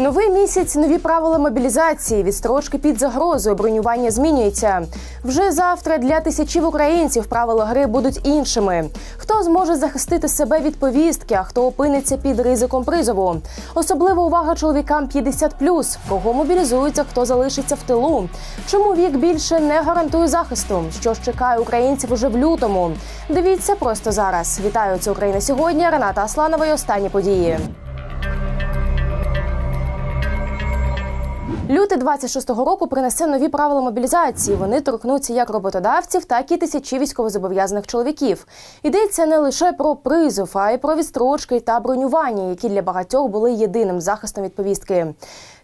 Новий місяць, нові правила мобілізації, відстрочки під загрозою, бронювання змінюється. Вже завтра для тисячів українців правила гри будуть іншими. Хто зможе захистити себе від повістки, а хто опиниться під ризиком призову? Особлива увага чоловікам 50+. Кого мобілізуються, хто залишиться в тилу? Чому вік більше не гарантує захисту? Що ж чекає українців уже в лютому? Дивіться просто зараз. Вітаю це Україна сьогодні. Рената Асланова і останні події. Лютий 26-го року принесе нові правила мобілізації. Вони торкнуться як роботодавців, так і тисячі військовозобов'язаних чоловіків. Йдеться не лише про призов, а й про відстрочки та бронювання, які для багатьох були єдиним захистом від повістки.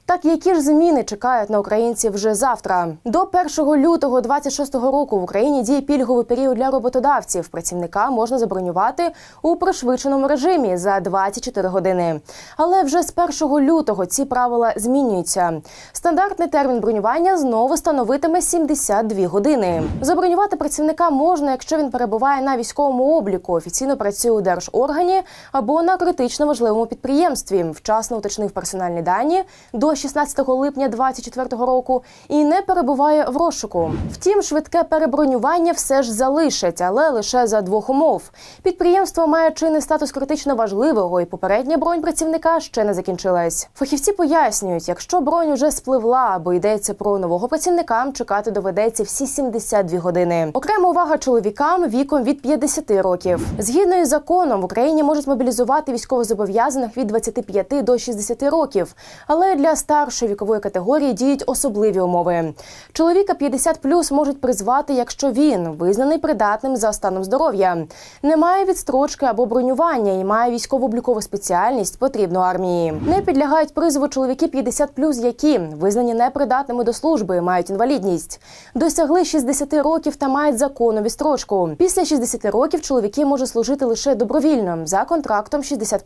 Так, які ж зміни чекають на українців вже завтра? До 1 лютого 26-го року в Україні діє пільговий період для роботодавців. Працівника можна забронювати у пришвидшеному режимі за 24 години. Але вже з 1 лютого ці правила змінюються. Стандартний термін бронювання знову становитиме 72 години. Забронювати працівника можна, якщо він перебуває на військовому обліку, офіційно працює у держоргані або на критично важливому підприємстві, вчасно уточнив персональні дані до 16 липня 2024 року і не перебуває в розшуку. Втім, швидке перебронювання все ж залишать, але лише за двох умов. Підприємство має чинний статус критично важливого, і попередня бронь працівника ще не закінчилась. Фахівці пояснюють, якщо бронь уже спливла або йдеться про нового працівника, чекати доведеться всі 72 години. Окрема увага чоловікам віком від 50 років. Згідно із законом в Україні можуть мобілізувати військовозобов'язаних від 25 до 60 років, але для старшої вікової категорії діють особливі умови. Чоловіка 50 плюс можуть призвати, якщо він визнаний придатним за станом здоров'я, не має відстрочки або бронювання і має військово-облікову спеціальність, потрібну армії. Не підлягають призову чоловіки 50 плюс, які визнані непридатними до служби, мають інвалідність, досягли 60 років та мають законну відстрочку. Після 60 років чоловіки можуть служити лише добровільно за контрактом 60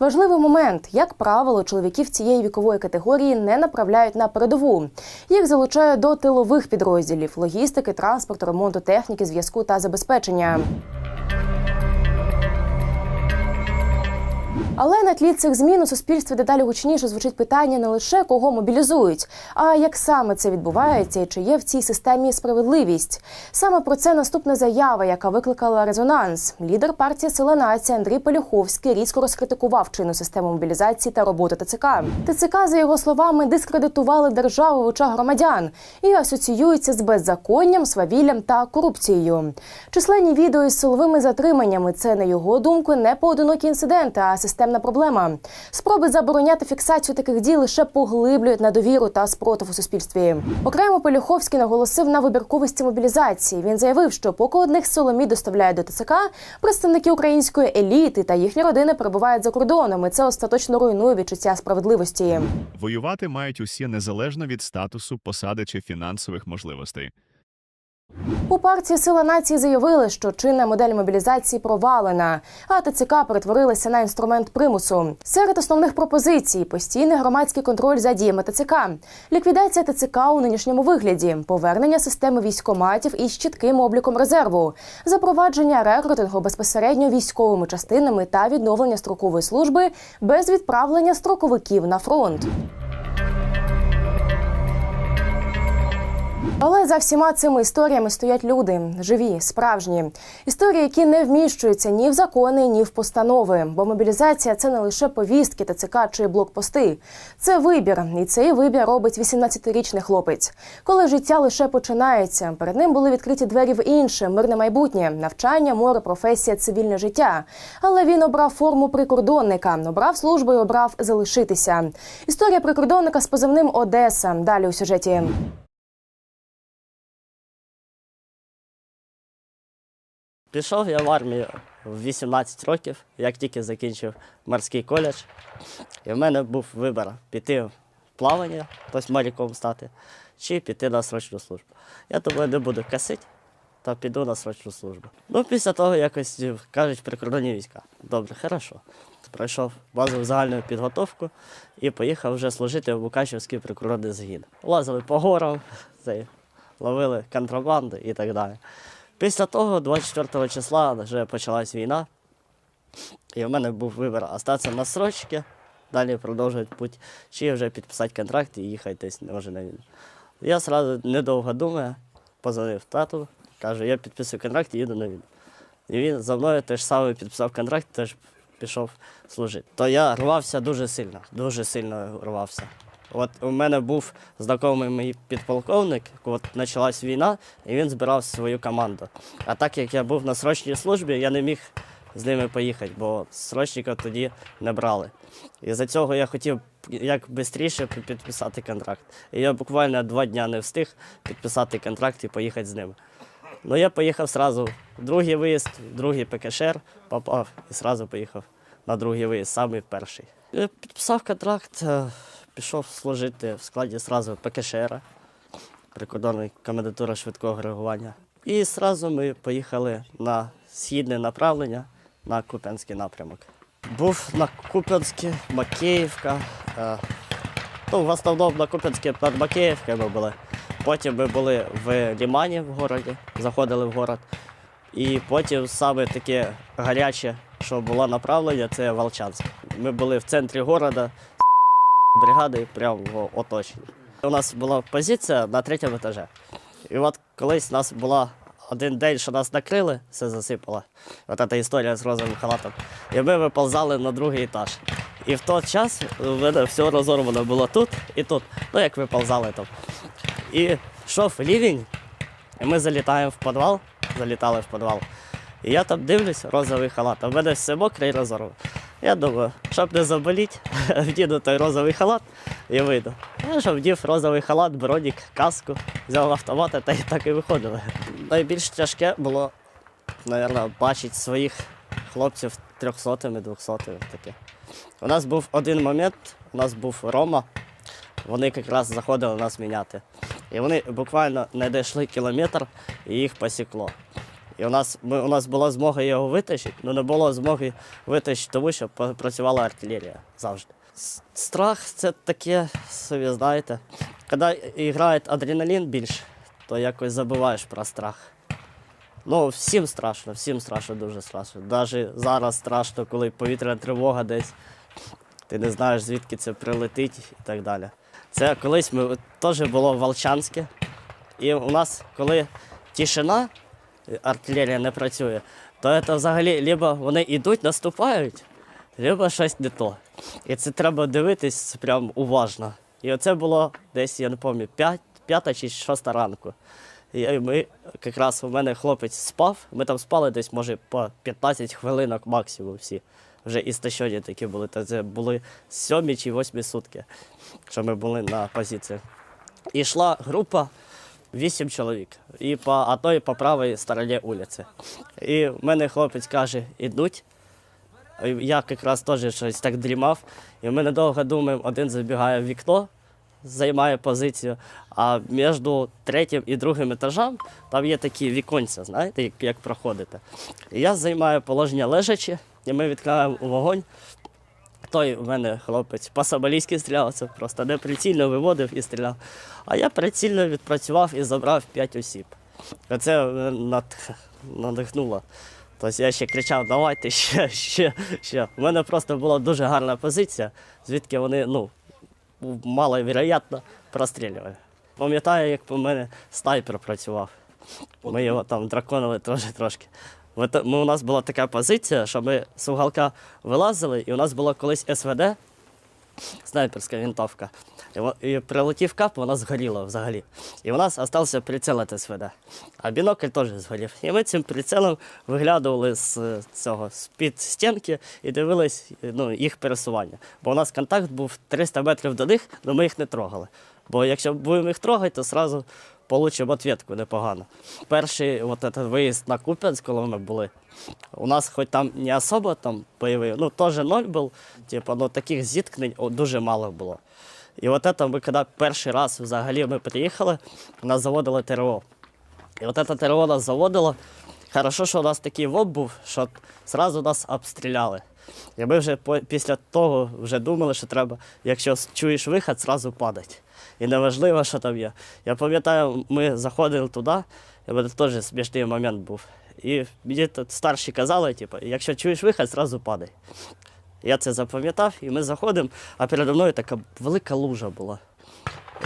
Важливий момент, як правило, чоловіків цієї вікової категорії не направляють на передову. Їх залучають до тилових підрозділів логістики, транспорту, ремонту техніки, зв'язку та забезпечення. Але на тлі цих змін у суспільстві дедалі гучніше звучить питання не лише кого мобілізують, а як саме це відбувається і чи є в цій системі справедливість. Саме про це наступна заява, яка викликала резонанс. Лідер партії Сила нація Андрій Полюховський різко розкритикував чинну систему мобілізації та роботи ТЦК. ТЦК, за його словами, дискредитували державу в очах громадян і асоціюються з беззаконням, свавіллям та корупцією. Численні відео із силовими затриманнями це на його думку не поодинокі інциденти, а системна проблема. Спроби забороняти фіксацію таких дій лише поглиблюють недовіру та спротив у суспільстві. Окремо Полюховський наголосив на вибірковості мобілізації. Він заявив, що поки одних соломі доставляють до ТЦК, представники української еліти та їхні родини перебувають за кордоном. і Це остаточно руйнує відчуття справедливості. Воювати мають усі незалежно від статусу, посади чи фінансових можливостей. У партії Сила нації заявили, що чинна модель мобілізації провалена, а ТЦК перетворилася на інструмент примусу. Серед основних пропозицій постійний громадський контроль за діями ТЦК, ліквідація ТЦК у нинішньому вигляді, повернення системи військоматів із чітким обліком резерву, запровадження рекрутингу безпосередньо військовими частинами та відновлення строкової служби без відправлення строковиків на фронт. Але за всіма цими історіями стоять люди живі, справжні історії, які не вміщуються ні в закони, ні в постанови. Бо мобілізація це не лише повістки, ТЦК чи блокпости. Це вибір, і цей вибір робить 18-річний хлопець. Коли життя лише починається, перед ним були відкриті двері в інше мирне майбутнє, навчання, море, професія, цивільне життя. Але він обрав форму прикордонника, обрав службу і обрав залишитися. Історія прикордонника з позивним Одеса. Далі у сюжеті. Пішов я в армію в 18 років, як тільки закінчив морський коледж. І в мене був вибір піти в плавання, тобто моряком стати, чи піти на срочну службу. Я думаю, не буду косити, та піду на срочну службу. Ну, після того якось кажуть прикордонні війська. Добре, хорошо. Пройшов базову загальну підготовку і поїхав вже служити в Букачівський прикордонний загін. Лазили по горам, ловили контрабанду і так далі. Після того, 24 числа, вже почалась війна, і в мене був вибір остатися на срочці далі продовжувати путь, чи вже підписати контракт і їхати десь може на війну. Я одразу, недовго думаю, позвонив тату, кажу, я підписую контракт і їду на війну. І він за мною теж саме підписав контракт, теж пішов служити. То я рвався дуже сильно, дуже сильно рвався. От у мене був знайомий мій підполковник, от почалась війна, і він збирав свою команду. А так як я був на срочній службі, я не міг з ними поїхати, бо срочника тоді не брали. І за цього я хотів як швидше підписати контракт. І я буквально два дні не встиг підписати контракт і поїхати з ними. Ну я поїхав одразу в другий виїзд, другий ПКШР попав і одразу поїхав на другий виїзд, самий перший. Я підписав контракт, е, пішов служити в складі одразу ПКШР, прикордонної комендатури швидкого реагування. І одразу ми поїхали на східне направлення на Куп'янський напрямок. Був на Куп'янське, Макеївка. е, Ну, в основному на Куп'янське під Макеївкою ми були. Потім ми були в Лімані в городі, заходили в город. І потім саме таке гаряче, що було направлення, це Волчанськ. Ми були в центрі з бригади прямо в оточенні. У нас була позиція на третьому етажі. І от колись у нас була один день, що нас накрили, все засипало. От ця історія з розовим халатом. І ми виползали на другий етаж. І в той час у мене все розорвано було тут і тут. Ну, як виползали там. І йшов лівень, і ми залітаємо в підвал, залітали в підвал. І я там дивлюсь, розовий халат, а в мене все мокре і розорвано. Я думаю, щоб не заболіти, вдіну той розовий халат і вийду. Я ж вдів розовий халат, бронік, каску, взяв автомат та й так і виходили. Найбільш тяжке було, мабуть, бачити своїх хлопців трьохсотими, двохсотими таке. У нас був один момент, у нас був Рома, вони якраз заходили нас міняти. І вони буквально не дійшли кілометр і їх посікло. І у нас, ми, у нас була змога його витащити, але не було змоги витащити, тому що працювала артилерія завжди. Страх це таке, собі знаєте. Коли грає адреналін більше, то якось забуваєш про страх. Ну, всім страшно, всім страшно, дуже страшно. Навіть зараз страшно, коли повітряна тривога десь, ти не знаєш, звідки це прилетить і так далі. Це колись ми теж було в Волчанське. І у нас, коли тишина, артилерія не працює, то це взагалі либо вони йдуть, наступають, либо щось не то. І це треба дивитись прям уважно. І оце було десь, я не пам'ятаю, п'ята чи шоста ранку. І ми якраз у мене хлопець спав, ми там спали десь, може, по 15 хвилинок максимум всі. Вже істощені такі були. Та це були сьомі чи восьмі сутки, що ми були на позиції. І йшла група вісім чоловік. І по одної по правій стороні вулиці. І в мене хлопець каже, ідуть. Я якраз теж щось так дрімав. І ми недовго думаємо, один забігає в вікно, займає позицію, а між третім і другим етажем там є такі віконця, знаєте, як, як проходите. І я займаю положення лежачи, і ми відкриваємо вогонь. Той в мене хлопець по-соболійськи стріляв, це просто не прицільно виводив і стріляв. А я прицільно відпрацював і забрав 5 осіб. Це над- надихнуло. Тобто я ще кричав, давайте ще, ще, ще. У мене просто була дуже гарна позиція, звідки вони ну, маловероятно прострілювали. Пам'ятаю, як по мене снайпер працював. Ми його там драконили теж трошки. Ми, у нас була така позиція, що ми з уголка вилазили, і у нас була колись СВД, снайперська винтовка. І, і прилетів кап, вона згоріла взагалі. І у нас залишився прицел від СВД. А бінокль теж згорів. І ми цим прицелом виглядували з е, цього з-під стінки і дивились ну, їх пересування. Бо у нас контакт був 300 метрів до них, але ми їх не трогали. Бо якщо будемо їх трогати, то одразу получимо відповідку непогано. Перший от этот виїзд на Куп'янськ, коли ми були, у нас хоч там не особо там бойовий, ну теж ноль був, типу, ну таких зіткнень дуже мало було. І от це ми, коли перший раз взагалі ми приїхали, нас заводили ТРО. І от це ТРО нас заводило. Хорошо, що у нас такий ВОП був, що одразу нас обстріляли. І ми вже після того вже думали, що треба, якщо чуєш вихід, зразу падати. І неважливо, що там є. Я пам'ятаю, ми заходили туди, і мене теж смішний момент був. І мені тут старші казали, типу, якщо чуєш вихід, зразу падай. Я це запам'ятав, і ми заходимо, а передо мною така велика лужа була.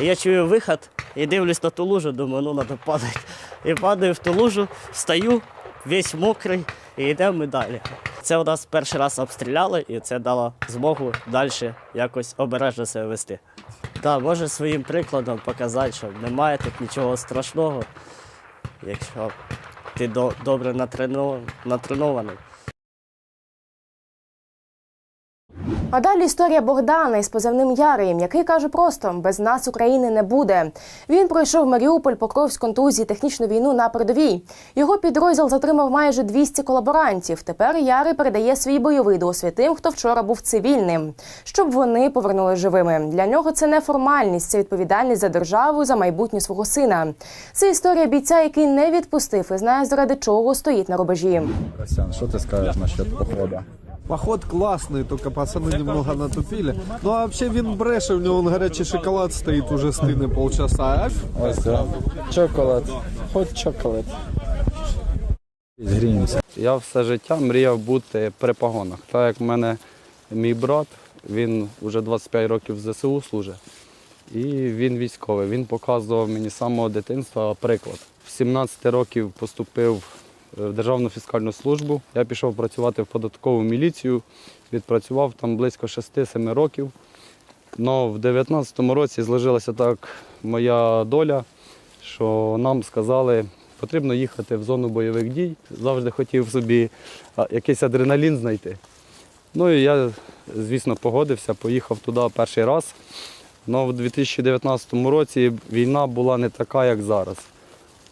І я чую виход і дивлюсь на ту лужу, думаю, ну треба падати. І падаю в ту лужу, встаю, весь мокрий, і йдемо ми далі. Це у нас перший раз обстріляли, і це дало змогу далі якось обережно себе вести. Та може своїм прикладом показати, що немає тут нічого страшного, якщо ти до- добре натренований. А далі історія Богдана із позивним Ярим, який каже просто: без нас України не буде. Він пройшов Маріуполь, Покровськ, контузії, технічну війну на передовій. Його підрозділ затримав майже 200 колаборантів. Тепер Ярий передає свій бойовий досвід тим, хто вчора був цивільним, щоб вони повернули живими. Для нього це не формальність, це відповідальність за державу, за майбутнє свого сина. Це історія бійця, який не відпустив і знає, заради чого стоїть на рубежі. Костян, что ты скажешь насчет похода? Поход классный, только пацаны немного натупили. Ну а вообще вин бреше, у него он горячий шоколад стоит уже стыдный полчаса. А Ось це. Чоколад. Хоч чоколад. Гріємося. Я все життя мріяв бути при погонах. Так як в мене мій брат, він вже 25 років в ЗСУ служить. І він військовий. Він показував мені з самого дитинства приклад. В 17 років поступив в Державну фіскальну службу. Я пішов працювати в податкову міліцію, відпрацював там близько 6-7 років. Но в 19-му році зложилася так моя доля, що нам сказали, потрібно їхати в зону бойових дій. Завжди хотів собі якийсь адреналін знайти. Ну і я, звісно, погодився, поїхав туди перший раз. Але в 2019 році війна була не така, як зараз.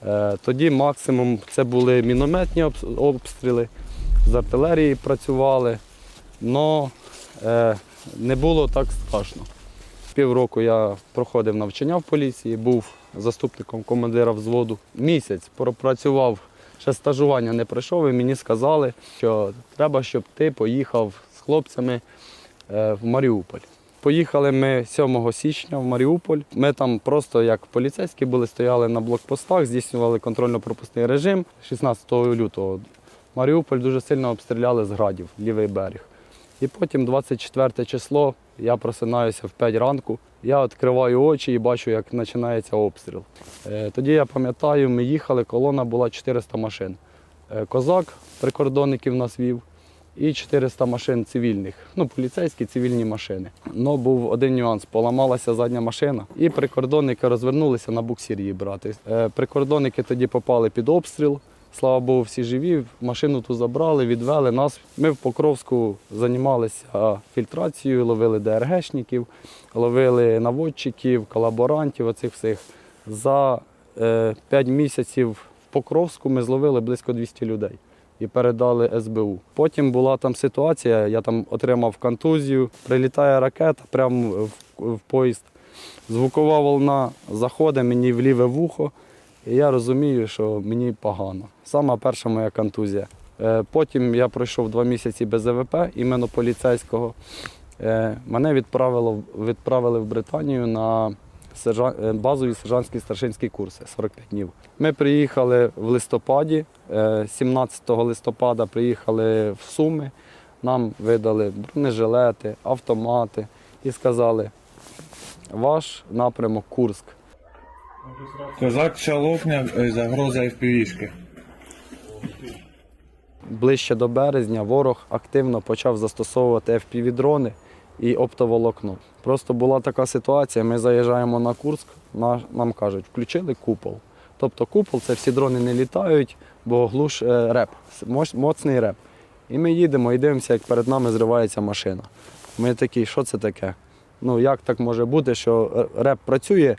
Е, Тоді максимум це були мінометні обстріли, з артилерії працювали, але не було так страшно. Півроку я проходив навчання в поліції, був заступником командира взводу. Місяць пропрацював, ще стажування не пройшов, і мені сказали, що треба, щоб ти поїхав з хлопцями е, в Маріуполь. Поїхали ми 7 січня в Маріуполь. Ми там просто як поліцейські були, стояли на блокпостах, здійснювали контрольно-пропускний режим 16 лютого. Маріуполь дуже сильно обстріляли з градів, лівий берег. І потім 24 число я просинаюся в 5 ранку. Я відкриваю очі і бачу, як починається обстріл. Е, Тоді я пам'ятаю, ми їхали, колона була 400 машин. Е, Козак прикордонників нас вів і 400 машин цивільних, ну, поліцейські цивільні машини. Но був один нюанс: поламалася задня машина, і прикордонники розвернулися на буксир її брати. Е, Прикордонники тоді попали під обстріл. Слава Богу, всі живі. Машину ту забрали, відвели нас. Ми в Покровську займалися фільтрацією, ловили ДРГшників, ловили наводчиків, колаборантів, оцих всіх. За е, 5 місяців в Покровську ми зловили близько 200 людей і передали СБУ. Потім була там ситуація, я там отримав контузію, прилітає ракета прямо в, в поїзд. Звукова волна заходить мені в ліве вухо, і я розумію, що мені погано. Сама перша моя контузія. Е, Потім я пройшов два місяці без ЕВП, іменно поліцейського. Е, Мене відправило, відправили в Британію на базові сержантські старшинські курси 45 днів. Ми приїхали в листопаді, е, 17 листопада приїхали в Суми. Нам видали бронежилети, автомати і сказали, ваш напрямок Курськ. Козак Шалопня, е, загроза FPV-шки. Ближче до березня ворог активно почав застосовувати FPV-дрони і оптоволокно. Просто була така ситуація, ми заїжджаємо на Курск, нам кажуть, включили купол. Тобто купол це всі дрони не літають, бо глуш е, реп, моцний реп. І ми їдемо і дивимося, як перед нами зривається машина. Ми такі, що це таке? Ну як так може бути, що реп працює,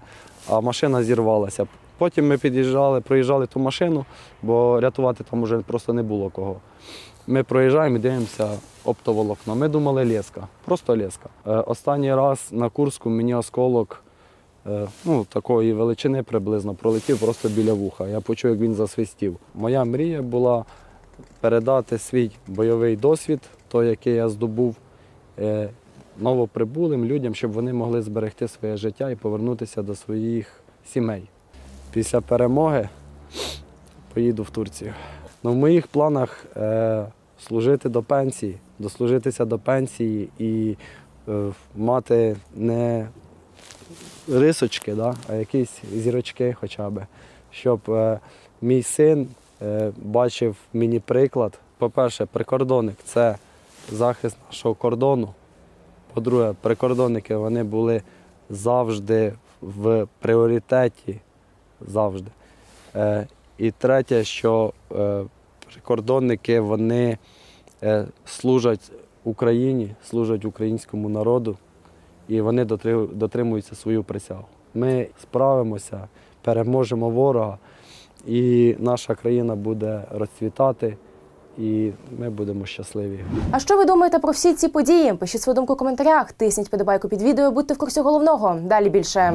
а машина зірвалася. Потім ми під'їжджали, проїжджали ту машину, бо рятувати там вже просто не було кого. Ми проїжджаємо і дивимося оптоволокно. Ми думали леска, просто леска. Е, останній раз на Курську мені осколок е, ну, такої величини приблизно пролетів просто біля вуха. Я почув, як він засвистів. Моя мрія була передати свій бойовий досвід, той, який я здобув, е, новоприбулим людям, щоб вони могли зберегти своє життя і повернутися до своїх сімей. Після перемоги поїду в Турцію. Ну, в моїх планах е, служити до пенсії, дослужитися до пенсії і е, мати не рисочки, да, а якісь зірочки хоча б. Щоб е, мій син е, бачив мені приклад. По-перше, прикордонник це захист нашого кордону. По-друге, прикордонники вони були завжди в пріоритеті. Завжди. Е, і третє, що е, прикордонники вони е, служать Україні, служать українському народу, і вони дотримуються свою присягу. Ми справимося, переможемо ворога, і наша країна буде розцвітати, і ми будемо щасливі. А що ви думаєте про всі ці події? Пишіть свою думку в коментарях, тисніть подобайку під відео, будьте в курсі головного. Далі більше.